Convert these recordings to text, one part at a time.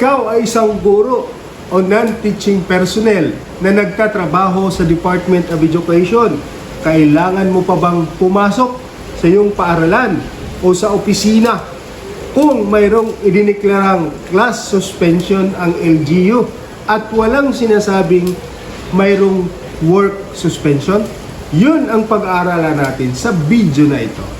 ikaw ay isang guro o non-teaching personnel na nagtatrabaho sa Department of Education, kailangan mo pa bang pumasok sa iyong paaralan o sa opisina kung mayroong idiniklarang class suspension ang LGU at walang sinasabing mayroong work suspension? Yun ang pag-aaralan natin sa video na ito.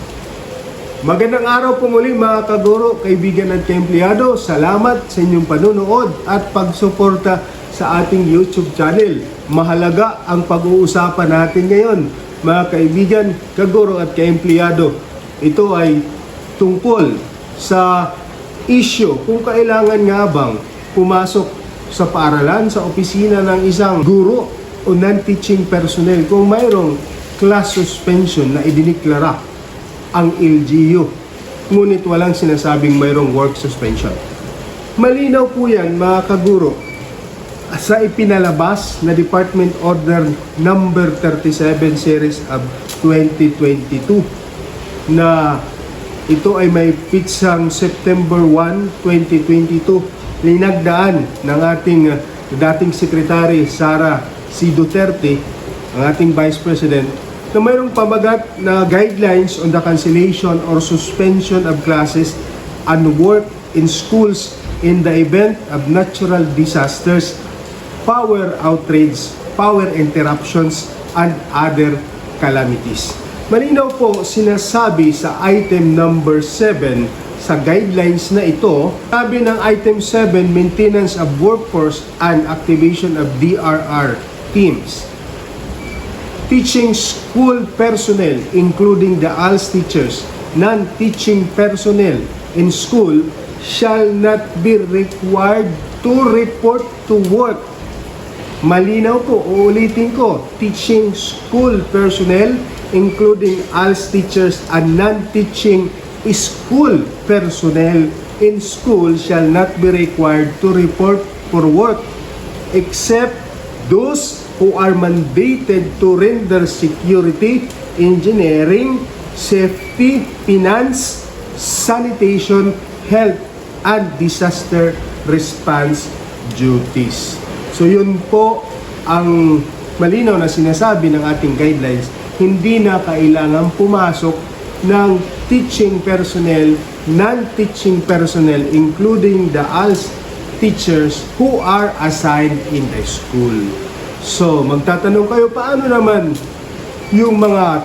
Magandang araw po muli mga kaguro, kaibigan at kaempleyado. Salamat sa inyong panunood at pagsuporta sa ating YouTube channel. Mahalaga ang pag-uusapan natin ngayon, mga kaibigan, kaguro at kaempleyado. Ito ay tungkol sa issue kung kailangan nga bang pumasok sa paaralan, sa opisina ng isang guro o non-teaching personnel kung mayroong class suspension na idiniklara ang LGU. Ngunit walang sinasabing mayroong work suspension. Malinaw po yan mga kaguro sa ipinalabas na Department Order number 37 series of 2022 na ito ay may pitsang September 1, 2022 linagdaan ng ating dating Secretary Sara C. Duterte, ang ating Vice President, na mayroong pamagat na guidelines on the cancellation or suspension of classes and work in schools in the event of natural disasters, power outrage, power interruptions, and other calamities. Malinaw po sinasabi sa item number 7 sa guidelines na ito, sabi ng item 7, maintenance of workforce and activation of DRR teams. Teaching school personnel, including the ALS teachers, non-teaching personnel in school shall not be required to report to work. Malinaw po, uulitin ko, teaching school personnel, including ALS teachers and non-teaching school personnel in school shall not be required to report for work except those who are mandated to render security, engineering, safety, finance, sanitation, health, and disaster response duties. So yun po ang malinaw na sinasabi ng ating guidelines, hindi na kailangan pumasok ng teaching personnel, non-teaching personnel, including the ALS teachers who are assigned in the school. So, magtatanong kayo, paano naman yung mga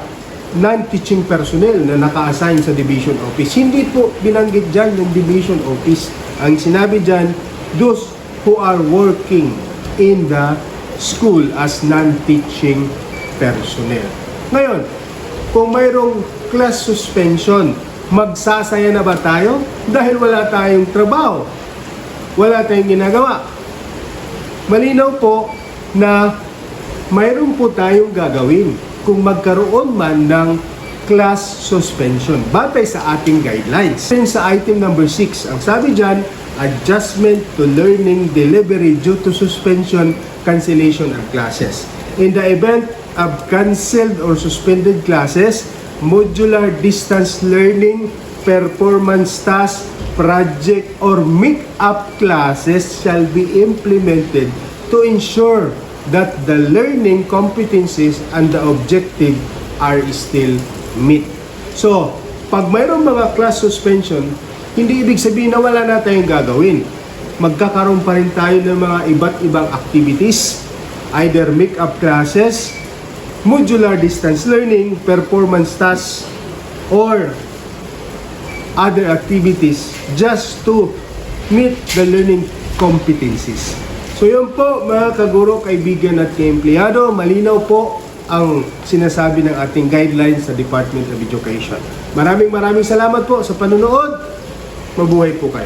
non-teaching personnel na naka-assign sa division office? Hindi po binanggit dyan yung division office. Ang sinabi dyan, those who are working in the school as non-teaching personnel. Ngayon, kung mayroong class suspension, magsasaya na ba tayo? Dahil wala tayong trabaho. Wala tayong ginagawa. Malinaw po na mayroon po tayong gagawin kung magkaroon man ng class suspension batay sa ating guidelines. Sin sa item number 6, ang sabi dyan, adjustment to learning delivery due to suspension, cancellation of classes. In the event of canceled or suspended classes, modular distance learning, performance task, project, or make-up classes shall be implemented to ensure that the learning competencies and the objective are still met. So, pag mayroong mga class suspension, hindi ibig sabihin na wala na tayong gagawin. Magkakaroon pa rin tayo ng mga iba't ibang activities, either make-up classes, modular distance learning, performance tasks, or other activities just to meet the learning competencies. So yun po mga kaguro, kaibigan at kaempleyado, malinaw po ang sinasabi ng ating guidelines sa Department of Education. Maraming maraming salamat po sa panunood. Mabuhay po kayo.